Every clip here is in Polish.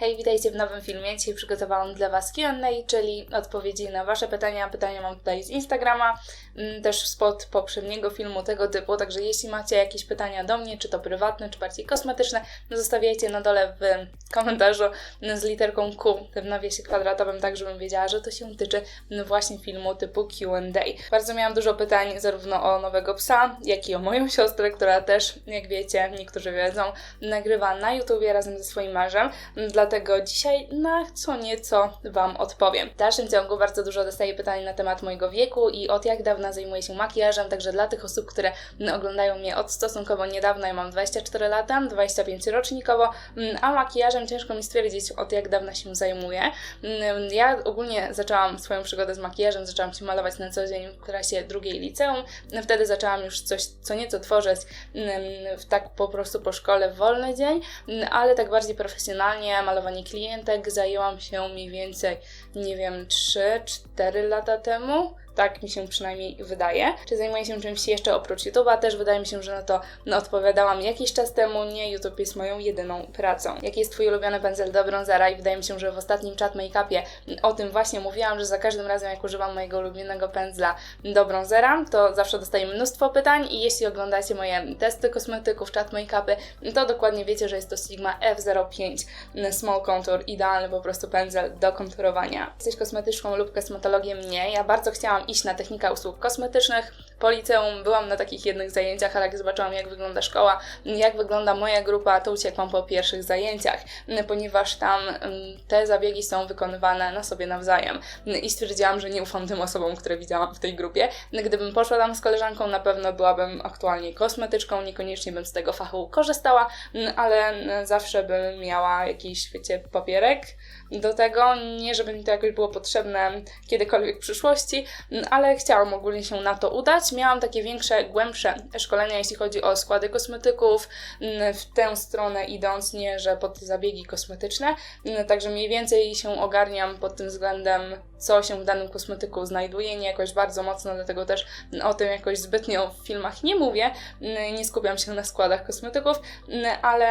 Hej, witajcie w nowym filmie. Dzisiaj przygotowałam dla Was Q&A, czyli odpowiedzi na Wasze pytania. Pytania mam tutaj z Instagrama, mm, też spod poprzedniego filmu tego typu, także jeśli macie jakieś pytania do mnie, czy to prywatne, czy bardziej kosmetyczne, no zostawiajcie na dole w komentarzu z literką Q w nawiasie kwadratowym, tak żebym wiedziała, że to się tyczy właśnie filmu typu Q&A. Bardzo miałam dużo pytań zarówno o nowego psa, jak i o moją siostrę, która też, jak wiecie, niektórzy wiedzą, nagrywa na YouTubie razem ze swoim mężem. Dla dlatego dzisiaj na co nieco Wam odpowiem. W dalszym ciągu bardzo dużo dostaję pytań na temat mojego wieku i od jak dawna zajmuję się makijażem, także dla tych osób, które oglądają mnie od stosunkowo niedawna, ja mam 24 lata, 25 rocznikowo, mm, a makijażem ciężko mi stwierdzić od jak dawna się zajmuję. Mm, ja ogólnie zaczęłam swoją przygodę z makijażem, zaczęłam się malować na co dzień w klasie drugiej liceum, wtedy zaczęłam już coś co nieco tworzyć mm, w tak po prostu po szkole w wolny dzień, ale tak bardziej profesjonalnie malowanie malowanie klientek zajęłam się mniej więcej, nie wiem, 3-4 lata temu tak mi się przynajmniej wydaje. Czy zajmuję się czymś jeszcze oprócz YouTube'a? Też wydaje mi się, że na to no, odpowiadałam jakiś czas temu. Nie, YouTube jest moją jedyną pracą. Jaki jest Twój ulubiony pędzel do bronzera? I wydaje mi się, że w ostatnim chat make-upie o tym właśnie mówiłam, że za każdym razem jak używam mojego ulubionego pędzla do bronzera, to zawsze dostaję mnóstwo pytań i jeśli oglądacie moje testy kosmetyków, chat make-upy, to dokładnie wiecie, że jest to Sigma F05 Small Contour, idealny po prostu pędzel do konturowania. Jesteś kosmetyczką lub kosmetologiem? Nie. Ja bardzo chciałam iść na technika usług kosmetycznych. Po liceum byłam na takich jednych zajęciach, ale jak zobaczyłam, jak wygląda szkoła, jak wygląda moja grupa, to uciekłam po pierwszych zajęciach, ponieważ tam te zabiegi są wykonywane na sobie nawzajem. I stwierdziłam, że nie ufam tym osobom, które widziałam w tej grupie. Gdybym poszła tam z koleżanką, na pewno byłabym aktualnie kosmetyczką, niekoniecznie bym z tego fachu korzystała, ale zawsze bym miała jakiś, wiecie, papierek do tego. Nie, żeby mi to jakoś było potrzebne kiedykolwiek w przyszłości, ale chciałam ogólnie się na to udać. Miałam takie większe, głębsze szkolenia, jeśli chodzi o składy kosmetyków, w tę stronę idąc, nie, że pod zabiegi kosmetyczne, także mniej więcej się ogarniam pod tym względem, co się w danym kosmetyku znajduje, nie jakoś bardzo mocno, dlatego też o tym jakoś zbytnio w filmach nie mówię, nie skupiam się na składach kosmetyków, ale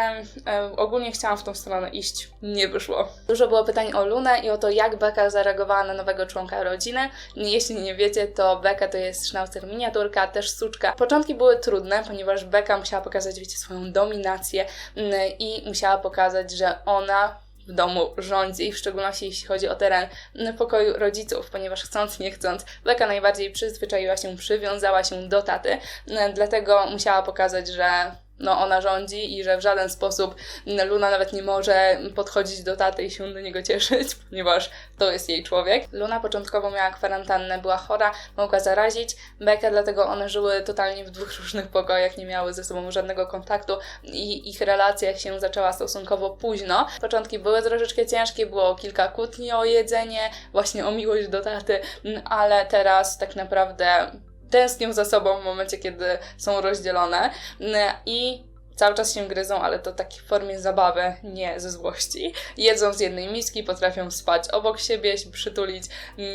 e, ogólnie chciałam w tą stronę iść, nie wyszło. Dużo było pytań o Lunę i o to, jak Beka zareagowała na nowego członka rodziny. Jeśli nie wiecie, to Beka to jest sznaucer miniaturka, też suczka. Początki były trudne, ponieważ Beka musiała pokazać, wiecie, swoją dominację i musiała pokazać, że ona w domu rządzi, w szczególności jeśli chodzi o teren pokoju rodziców, ponieważ chcąc, nie chcąc, Beka najbardziej przyzwyczaiła się, przywiązała się do taty, dlatego musiała pokazać, że no, ona rządzi i że w żaden sposób Luna nawet nie może podchodzić do taty i się do niego cieszyć, ponieważ to jest jej człowiek. Luna początkowo miała kwarantannę, była chora, mogła zarazić Bekę, dlatego one żyły totalnie w dwóch różnych pokojach, nie miały ze sobą żadnego kontaktu i ich relacja się zaczęła stosunkowo późno. Początki były troszeczkę ciężkie, było kilka kłótni o jedzenie, właśnie o miłość do taty, ale teraz tak naprawdę tęsknią za sobą w momencie, kiedy są rozdzielone i cały czas się gryzą, ale to takie w formie zabawy, nie ze złości. Jedzą z jednej miski, potrafią spać obok siebie, się przytulić,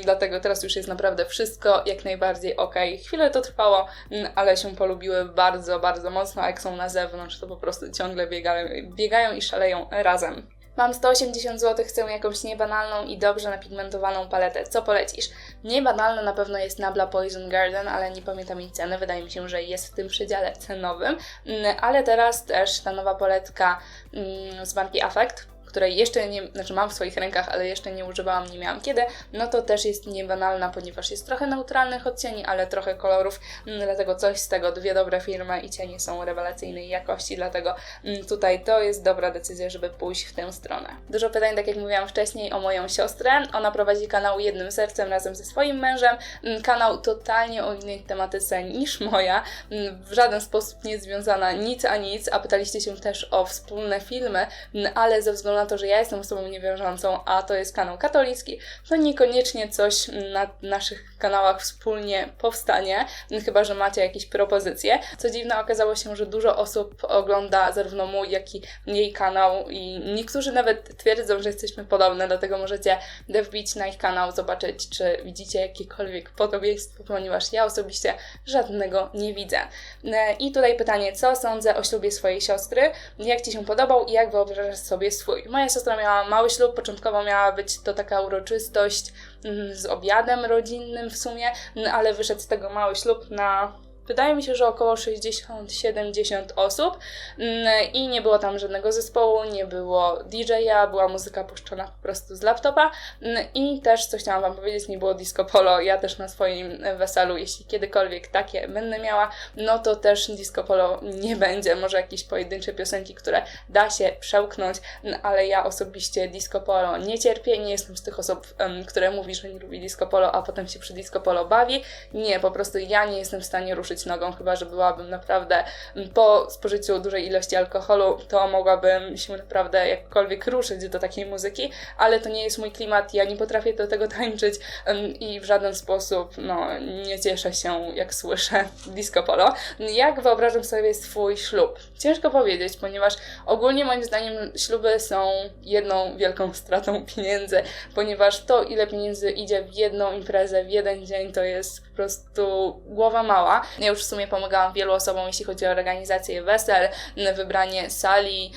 dlatego teraz już jest naprawdę wszystko jak najbardziej ok. Chwilę to trwało, ale się polubiły bardzo, bardzo mocno, a jak są na zewnątrz, to po prostu ciągle biegają, biegają i szaleją razem. Mam 180 zł, chcę jakąś niebanalną i dobrze napigmentowaną paletę. Co polecisz? Niebanalna na pewno jest Nabla Poison Garden, ale nie pamiętam jej ceny. Wydaje mi się, że jest w tym przedziale cenowym. Mm, ale teraz też ta nowa paletka mm, z marki Affect której jeszcze nie, znaczy mam w swoich rękach, ale jeszcze nie używałam, nie miałam kiedy, no to też jest niebanalna, ponieważ jest trochę neutralnych odcieni, ale trochę kolorów, mm, dlatego coś z tego, dwie dobre firmy i cienie są rewelacyjnej jakości, dlatego mm, tutaj to jest dobra decyzja, żeby pójść w tę stronę. Dużo pytań, tak jak mówiłam wcześniej, o moją siostrę. Ona prowadzi kanał Jednym Sercem razem ze swoim mężem. Mm, kanał totalnie o innej tematyce niż moja, w żaden sposób nie związana nic a nic, a pytaliście się też o wspólne filmy, ale ze względu na to, że ja jestem osobą niewierzącą, a to jest kanał katolicki, to niekoniecznie coś na naszych kanałach wspólnie powstanie, chyba że macie jakieś propozycje. Co dziwne, okazało się, że dużo osób ogląda zarówno mój, jak i jej kanał i niektórzy nawet twierdzą, że jesteśmy podobne, dlatego możecie wbić na ich kanał, zobaczyć, czy widzicie jakiekolwiek podobieństwo, ponieważ ja osobiście żadnego nie widzę. I tutaj pytanie, co sądzę o ślubie swojej siostry? Jak Ci się podobał i jak wyobrażasz sobie swój? Moja siostra miała mały ślub, początkowo miała być to taka uroczystość mm, z obiadem rodzinnym w sumie, mm, ale wyszedł z tego mały ślub na Wydaje mi się, że około 60-70 osób mm, i nie było tam żadnego zespołu, nie było DJ-a, była muzyka puszczona po prostu z laptopa mm, i też, co chciałam Wam powiedzieć, nie było disco polo. Ja też na swoim weselu, jeśli kiedykolwiek takie będę miała, no to też disco polo nie będzie. Może jakieś pojedyncze piosenki, które da się przełknąć, mm, ale ja osobiście disco polo nie cierpię. Nie jestem z tych osób, które mówi, że nie lubi disco polo, a potem się przy disco polo bawi. Nie, po prostu ja nie jestem w stanie ruszyć ruszyć nogą, chyba że byłabym naprawdę po spożyciu dużej ilości alkoholu, to mogłabym się naprawdę jakkolwiek ruszyć do takiej muzyki, ale to nie jest mój klimat, ja nie potrafię do tego tańczyć i w żaden sposób no, nie cieszę się, jak słyszę disco polo. Jak wyobrażam sobie swój ślub? Ciężko powiedzieć, ponieważ ogólnie moim zdaniem śluby są jedną wielką stratą pieniędzy, ponieważ to, ile pieniędzy idzie w jedną imprezę, w jeden dzień, to jest po prostu głowa mała. Ja już w sumie pomagałam wielu osobom, jeśli chodzi o organizację wesel, wybranie sali,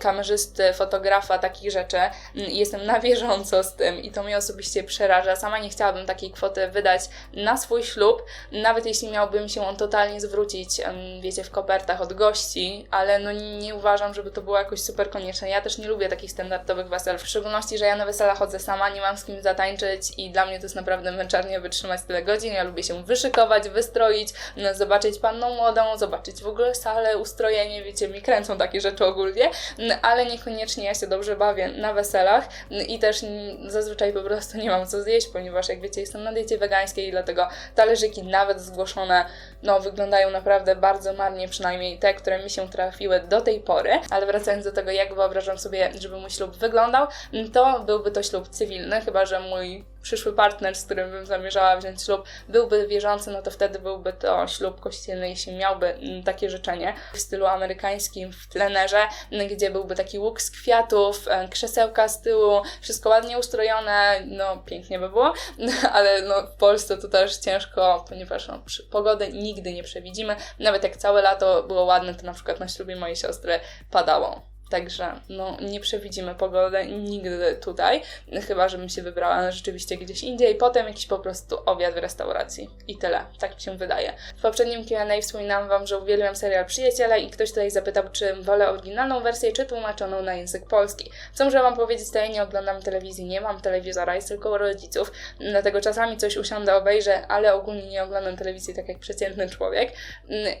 kamerzysty, fotografa, takich rzeczy. Jestem na bieżąco z tym i to mnie osobiście przeraża. Sama nie chciałabym takiej kwoty wydać na swój ślub, nawet jeśli miałbym się on totalnie zwrócić, wiecie, w kopertach od gości, ale no nie uważam, żeby to było jakoś super konieczne. Ja też nie lubię takich standardowych wesel, w szczególności, że ja na wesela chodzę sama, nie mam z kim zatańczyć i dla mnie to jest naprawdę męczarnie wytrzymać tyle godzin. Ja lubię się wyszykować, wystroić, zobaczyć panną młodą, zobaczyć w ogóle salę, ustrojenie, wiecie, mi kręcą takie rzeczy ogólnie, no, ale niekoniecznie ja się dobrze bawię na weselach. No, i też zazwyczaj po prostu nie mam co zjeść, ponieważ jak wiecie, jestem na diecie wegańskiej i dlatego talerzyki nawet zgłoszone, no wyglądają naprawdę bardzo marnie, przynajmniej te, które mi się trafiły do tej pory, ale wracając do tego, jak wyobrażam sobie, żeby mój ślub wyglądał, to byłby to ślub cywilny, chyba że mój przyszły partner, z którym bym zamierzała wziąć ślub, byłby wierzący, no to wtedy byłby to ślub kościelny, jeśli miałby mm, takie życzenie w stylu amerykańskim, w plenerze, gdzie byłby taki łuk z kwiatów, e, krzesełka z tyłu, wszystko ładnie ustrojone, no pięknie by było, ale no w Polsce to też ciężko, ponieważ no, pogody nigdy nie przewidzimy. Nawet jak całe lato było ładne, to na przykład na ślubie mojej siostry padało. Także no, nie przewidzimy pogody nigdy tutaj, chyba żebym się wybrała rzeczywiście gdzieś indziej. Potem jakiś po prostu obiad w restauracji. I tyle. Tak mi się wydaje. W poprzednim Q&A wspominałam Wam, że uwielbiam serial Przyjaciele i ktoś tutaj zapytał, czy wolę oryginalną wersję, czy tłumaczoną na język polski. Co muszę Wam powiedzieć, to ja nie oglądam telewizji, nie mam telewizora, jest tylko u rodziców, dlatego czasami coś usiądę, obejrzę, ale ogólnie nie oglądam telewizji tak jak przeciętny człowiek.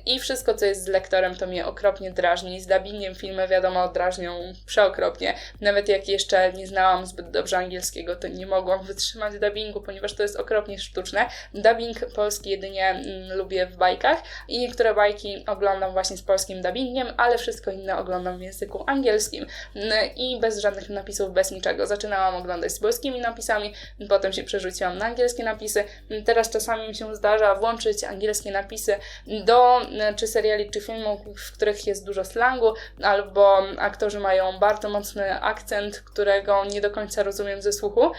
I wszystko, co jest z lektorem, to mnie okropnie drażni. Z dubbingiem filmy, wiadomo, drażnią przeokropnie. Nawet jak jeszcze nie znałam zbyt dobrze angielskiego, to nie mogłam wytrzymać dubbingu, ponieważ to jest okropnie sztuczne. Dubbing polski jedynie mm, lubię w bajkach i niektóre bajki oglądam właśnie z polskim dubbingiem, ale wszystko inne oglądam w języku angielskim mm, i bez żadnych napisów, bez niczego. Zaczynałam oglądać z polskimi napisami, potem się przerzuciłam na angielskie napisy. Teraz czasami mi się zdarza włączyć angielskie napisy do czy seriali, czy filmów, w których jest dużo slangu, albo aktorzy mają bardzo mocny akcent, którego nie do końca rozumiem ze słuchu,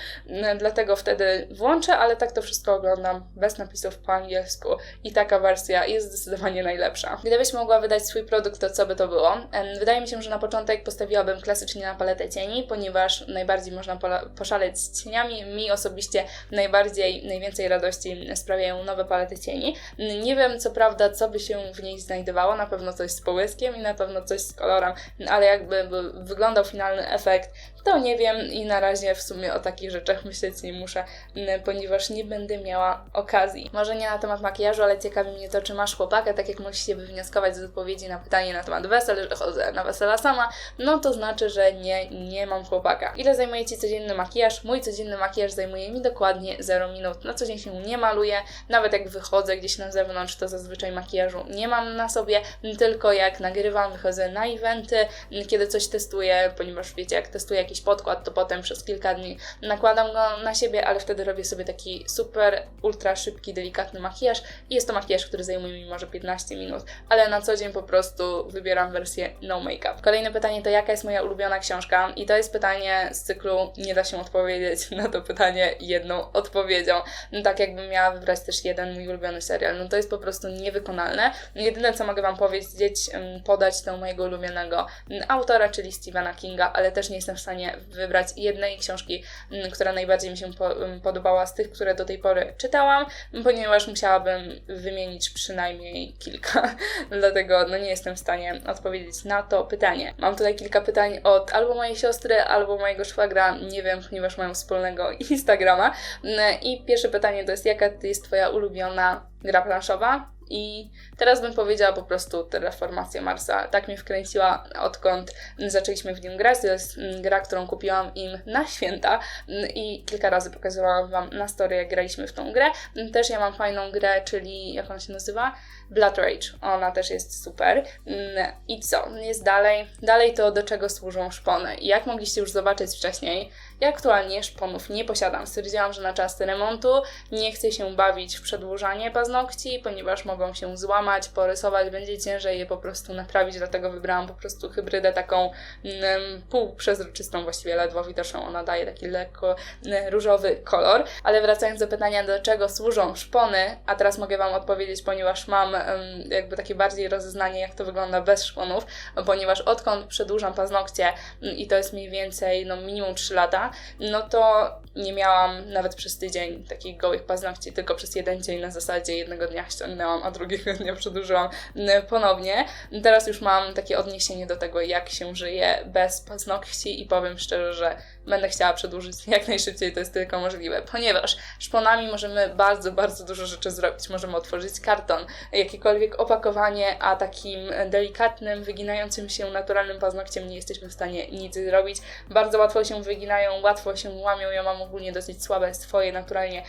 dlatego wtedy włączę, ale tak to wszystko oglądam bez napisów po angielsku i taka wersja jest zdecydowanie najlepsza. Gdybyś mogła wydać swój produkt, to co by to było? Wydaje mi się, że na początek postawiłabym klasycznie na paletę cieni, ponieważ najbardziej można poszaleć z cieniami. Mi osobiście najbardziej, najwięcej radości sprawiają nowe palety cieni. Nie wiem co prawda, co by się w niej znajdowało, na pewno coś z połyskiem i na pewno coś z kolorem, ale jak jakby wyglądał finalny efekt, to nie wiem i na razie w sumie o takich rzeczach myśleć nie muszę, ponieważ nie będę miała okazji. Może nie na temat makijażu, ale ciekawi mnie to, czy masz chłopaka, tak jak musicie wywnioskować z odpowiedzi na pytanie na temat wesel, że chodzę na wesela sama, no to znaczy, że nie, nie mam chłopaka. Ile zajmuje Ci codzienny makijaż? Mój codzienny makijaż zajmuje mi dokładnie 0 minut. Na co dzień się nie maluję, nawet jak wychodzę gdzieś na zewnątrz, to zazwyczaj makijażu nie mam na sobie, tylko jak nagrywam, wychodzę na eventy, kiedy coś testuję, ponieważ wiecie, jak testuję jakieś jakiś podkład, to potem przez kilka dni nakładam go na siebie, ale wtedy robię sobie taki super, ultra szybki, delikatny makijaż i jest to makijaż, który zajmuje mi może 15 minut, ale na co dzień po prostu wybieram wersję no make-up. Kolejne pytanie to jaka jest moja ulubiona książka i to jest pytanie z cyklu nie da się odpowiedzieć na to pytanie jedną odpowiedzią. No, tak jakbym miała wybrać też jeden mój ulubiony serial, no to jest po prostu niewykonalne. Jedyne co mogę Wam powiedzieć, podać do mojego ulubionego autora, czyli Stephena Kinga, ale też nie jestem w stanie wybrać jednej książki, która najbardziej mi się podobała z tych, które do tej pory czytałam, ponieważ musiałabym wymienić przynajmniej kilka. Dlatego no nie jestem w stanie odpowiedzieć na to pytanie. Mam tutaj kilka pytań od albo mojej siostry, albo mojego szwagra, nie wiem, ponieważ mają wspólnego Instagrama. I pierwsze pytanie to jest, jaka jest Twoja ulubiona gra planszowa? I teraz bym powiedziała po prostu Terraformacja Marsa. Tak mnie wkręciła, odkąd zaczęliśmy w nim grać. To jest mm, gra, którą kupiłam im na święta mm, i kilka razy pokazywałam Wam na story, jak graliśmy w tą grę. Mm, też ja mam fajną grę, czyli jak ona się nazywa? Blood Rage. Ona też jest super. I co? Jest dalej. Dalej to, do czego służą szpony. I jak mogliście już zobaczyć wcześniej, ja aktualnie szponów nie posiadam. Stwierdziłam, że na czas remontu nie chcę się bawić w przedłużanie paznokci, ponieważ mogą się złamać, porysować, będzie ciężej je po prostu naprawić, dlatego wybrałam po prostu hybrydę taką mm, półprzezroczystą, właściwie ledwo widoczną. Ona daje taki lekko mm, różowy kolor. Ale wracając do pytania, do czego służą szpony, a teraz mogę Wam odpowiedzieć, ponieważ mam mm, jakby takie bardziej rozeznanie, jak to wygląda bez szponów, ponieważ odkąd przedłużam paznokcie i to jest mniej więcej no minimum 3 lata, no to nie miałam nawet przez tydzień takich gołych paznokci, tylko przez jeden dzień na zasadzie jednego dnia ściągnęłam, a drugiego dnia przedłużyłam ponownie. Teraz już mam takie odniesienie do tego, jak się żyje bez paznokci i powiem szczerze, że będę chciała przedłużyć jak najszybciej, to jest tylko możliwe, ponieważ szponami możemy bardzo, bardzo dużo rzeczy zrobić. Możemy otworzyć karton, jakiekolwiek opakowanie, a takim delikatnym, wyginającym się naturalnym paznokciem nie jesteśmy w stanie nic zrobić. Bardzo łatwo się wyginają, łatwo się łamią. Ja mam ogólnie dosyć słabe swoje naturalnie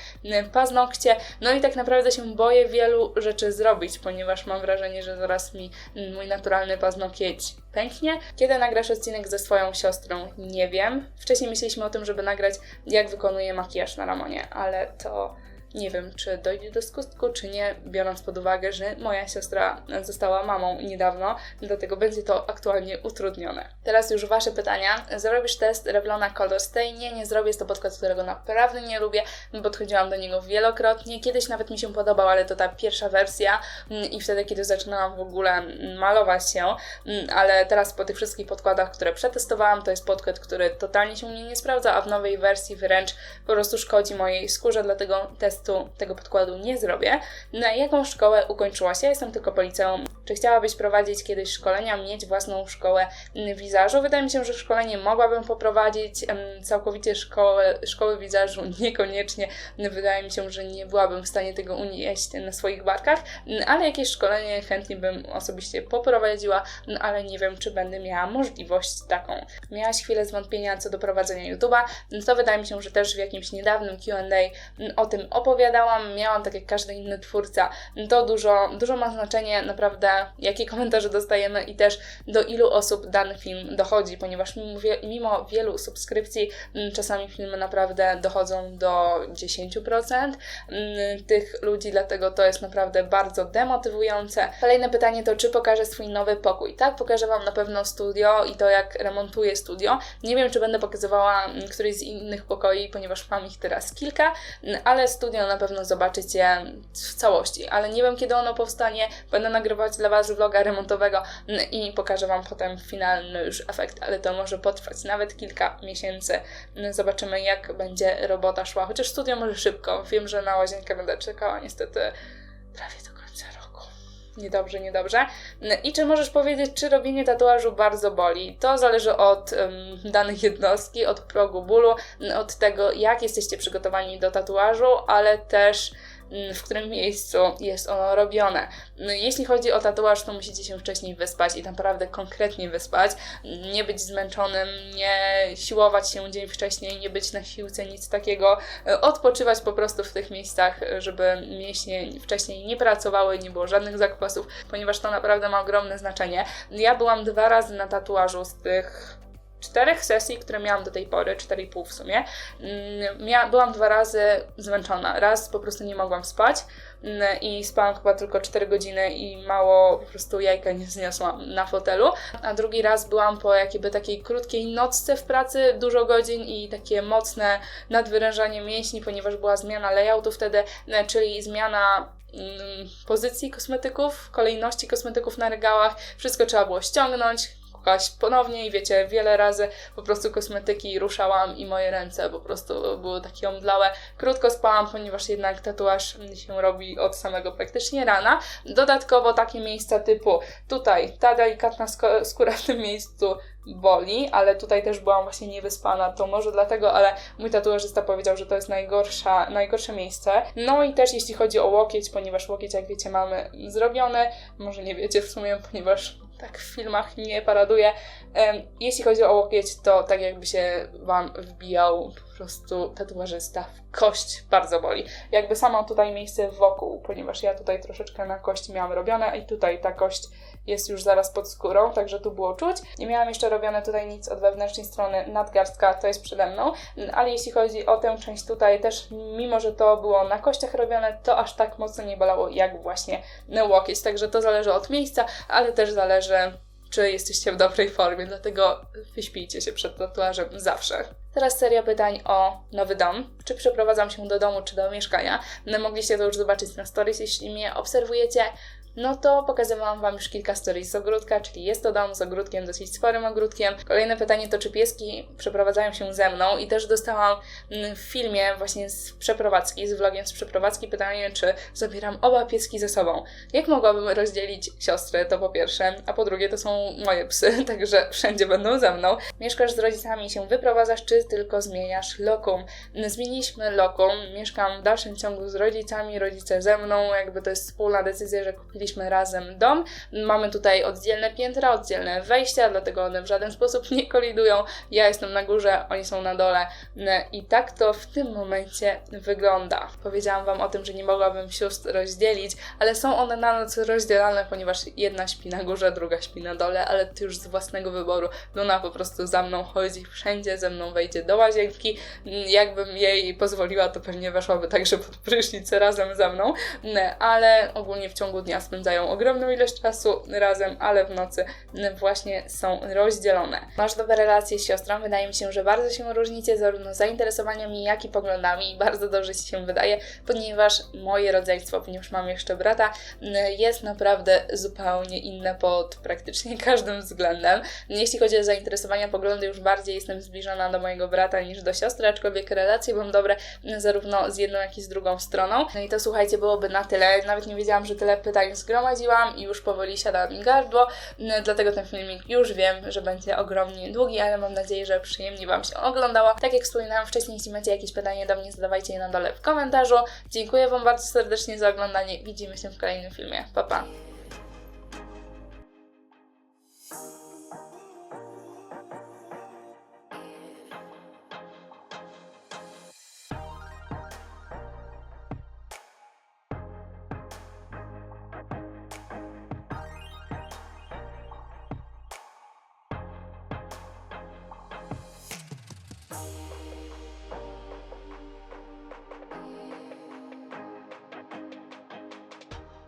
paznokcie. No i tak naprawdę się boję wielu rzeczy zrobić, ponieważ mam wrażenie, że zaraz mi mój naturalny paznokieć pęknie. Kiedy nagrasz odcinek ze swoją siostrą? Nie wiem. Wcześniej myśleliśmy o tym, żeby nagrać, jak wykonuje makijaż na Ramonie, ale to nie wiem, czy dojdzie do skutku, czy nie, biorąc pod uwagę, że moja siostra została mamą niedawno, dlatego będzie to aktualnie utrudnione. Teraz już Wasze pytania. Zrobisz test Revlona Color Stay? Nie, nie zrobię. Jest to podkład, którego naprawdę nie lubię. Podchodziłam do niego wielokrotnie. Kiedyś nawet mi się podobał, ale to ta pierwsza wersja mm, i wtedy, kiedy zaczynałam w ogóle malować się, mm, ale teraz po tych wszystkich podkładach, które przetestowałam, to jest podkład, który totalnie się mnie nie sprawdza, a w nowej wersji wręcz po prostu szkodzi mojej skórze, dlatego test testu tego podkładu nie zrobię. Na jaką szkołę ukończyłaś? Ja jestem tylko po liceum. Czy chciałabyś prowadzić kiedyś szkolenia, mieć własną szkołę wizażu? Wydaje mi się, że szkolenie mogłabym poprowadzić. Całkowicie szkołę, szkoły wizażu niekoniecznie. Wydaje mi się, że nie byłabym w stanie tego unieść na swoich barkach, ale jakieś szkolenie chętnie bym osobiście poprowadziła, ale nie wiem, czy będę miała możliwość taką. Miałaś chwilę zwątpienia co do prowadzenia YouTube'a, to wydaje mi się, że też w jakimś niedawnym Q&A o tym opowiadałam, miałam tak jak każdy inny twórca, to dużo, dużo ma znaczenie naprawdę, jakie komentarze dostajemy i też do ilu osób dany film dochodzi, ponieważ mimo wielu subskrypcji mm, czasami filmy naprawdę dochodzą do 10% mm, tych ludzi, dlatego to jest naprawdę bardzo demotywujące. Kolejne pytanie to, czy pokażę swój nowy pokój? Tak, pokażę Wam na pewno studio i to, jak remontuję studio. Nie wiem, czy będę pokazywała mm, któryś z innych pokoi, ponieważ mam ich teraz kilka, ale studio na pewno zobaczycie w całości, ale nie wiem kiedy ono powstanie. Będę nagrywać dla Was vloga remontowego mm, i pokażę Wam potem finalny już efekt, ale to może potrwać nawet kilka miesięcy. Mm, zobaczymy jak będzie robota szła, chociaż studio może szybko. Wiem, że na łazienkę będę czekała niestety prawie do końca roku. Niedobrze, niedobrze. Mm, I czy możesz powiedzieć, czy robienie tatuażu bardzo boli? To zależy od um, danych jednostki, od progu bólu, od tego, jak jesteście przygotowani do tatuażu, ale też w którym miejscu jest ono robione. No, jeśli chodzi o tatuaż, to musicie się wcześniej wyspać i naprawdę konkretnie wyspać, nie być zmęczonym, nie siłować się dzień wcześniej, nie być na siłce, nic takiego, odpoczywać po prostu w tych miejscach, żeby mięśnie wcześniej nie pracowały, nie było żadnych zakwasów, ponieważ to naprawdę ma ogromne znaczenie. Ja byłam dwa razy na tatuażu z tych czterech sesji, które miałam do tej pory, 4,5 w sumie, mm, mia- byłam dwa razy zmęczona. Raz po prostu nie mogłam spać mm, i spałam chyba tylko 4 godziny i mało po prostu jajka nie zniosłam na fotelu. A drugi raz byłam po jakby takiej krótkiej nocce w pracy, dużo godzin i takie mocne nadwyrężanie mięśni, ponieważ była zmiana layoutu wtedy, czyli zmiana mm, pozycji kosmetyków, kolejności kosmetyków na regałach. Wszystko trzeba było ściągnąć, ponownie i wiecie, wiele razy po prostu kosmetyki ruszałam i moje ręce po prostu były takie omdlałe. Krótko spałam, ponieważ jednak tatuaż się robi od samego praktycznie rana. Dodatkowo takie miejsca typu tutaj ta delikatna skóra w tym miejscu boli, ale tutaj też byłam właśnie niewyspana, to może dlatego, ale mój tatuażysta powiedział, że to jest najgorsza, najgorsze miejsce. No i też jeśli chodzi o łokieć, ponieważ łokieć, jak wiecie, mamy zrobiony, może nie wiecie w sumie, ponieważ tak w filmach nie paraduje. Jeśli chodzi o łokieć, to tak jakby się Wam wbijał prostu tatuażysta w kość, bardzo boli. Jakby sama tutaj miejsce wokół, ponieważ ja tutaj troszeczkę na kości miałam robione i tutaj ta kość jest już zaraz pod skórą, także tu było czuć. Nie miałam jeszcze robione tutaj nic od wewnętrznej strony, nadgarstka to jest przede mną, ale jeśli chodzi o tę część tutaj też, mimo że to było na kościach robione, to aż tak mocno nie bolało jak właśnie łokieć, także to zależy od miejsca, ale też zależy czy jesteście w dobrej formie, dlatego wyśpijcie się przed tatuażem zawsze. Teraz seria pytań o nowy dom. Czy przeprowadzam się do domu, czy do mieszkania? No, mogliście to już zobaczyć na stories, jeśli mnie obserwujecie. No to pokazywałam Wam już kilka stories z ogródka, czyli jest to dom z ogródkiem, dosyć sporym ogródkiem. Kolejne pytanie to, czy pieski przeprowadzają się ze mną i też dostałam mm, w filmie właśnie z przeprowadzki, z vlogiem z przeprowadzki pytanie, czy zabieram oba pieski ze sobą. Jak mogłabym rozdzielić siostry, to po pierwsze, a po drugie to są moje psy, także wszędzie będą ze mną. Mieszkasz z rodzicami się wyprowadzasz, czy tylko zmieniasz lokum? Zmieniliśmy lokum, mieszkam w dalszym ciągu z rodzicami, rodzice ze mną, jakby to jest wspólna decyzja, że kupiliśmy razem dom. Mamy tutaj oddzielne piętra, oddzielne wejścia, dlatego one w żaden sposób nie kolidują. Ja jestem na górze, oni są na dole i tak to w tym momencie wygląda. Powiedziałam Wam o tym, że nie mogłabym sióstr rozdzielić, ale są one na noc rozdzielane, ponieważ jedna śpi na górze, druga śpi na dole, ale to już z własnego wyboru. Luna po prostu za mną chodzi wszędzie, ze mną wejdzie do łazienki. Jakbym jej pozwoliła, to pewnie weszłaby także pod prysznic razem ze mną, ale ogólnie w ciągu dnia spędzają ogromną ilość czasu razem, ale w nocy właśnie są rozdzielone. Masz dobre relacje z siostrą, wydaje mi się, że bardzo się różnicie zarówno zainteresowaniami, jak i poglądami i bardzo dobrze Ci się wydaje, ponieważ moje rodzeństwo, ponieważ mam jeszcze brata, jest naprawdę zupełnie inne pod praktycznie każdym względem. Jeśli chodzi o zainteresowania, poglądy, już bardziej jestem zbliżona do mojego brata niż do siostry, aczkolwiek relacje mam dobre zarówno z jedną, jak i z drugą stroną. No i to słuchajcie, byłoby na tyle. Nawet nie wiedziałam, że tyle pytań zgromadziłam i już powoli siada mi gardło, dlatego ten filmik już wiem, że będzie ogromnie długi, ale mam nadzieję, że przyjemnie Wam się oglądało. Tak jak wspominałam wcześniej, jeśli macie jakieś pytanie do mnie, zadawajcie je na dole w komentarzu. Dziękuję Wam bardzo serdecznie za oglądanie. Widzimy się w kolejnym filmie. Pa, pa!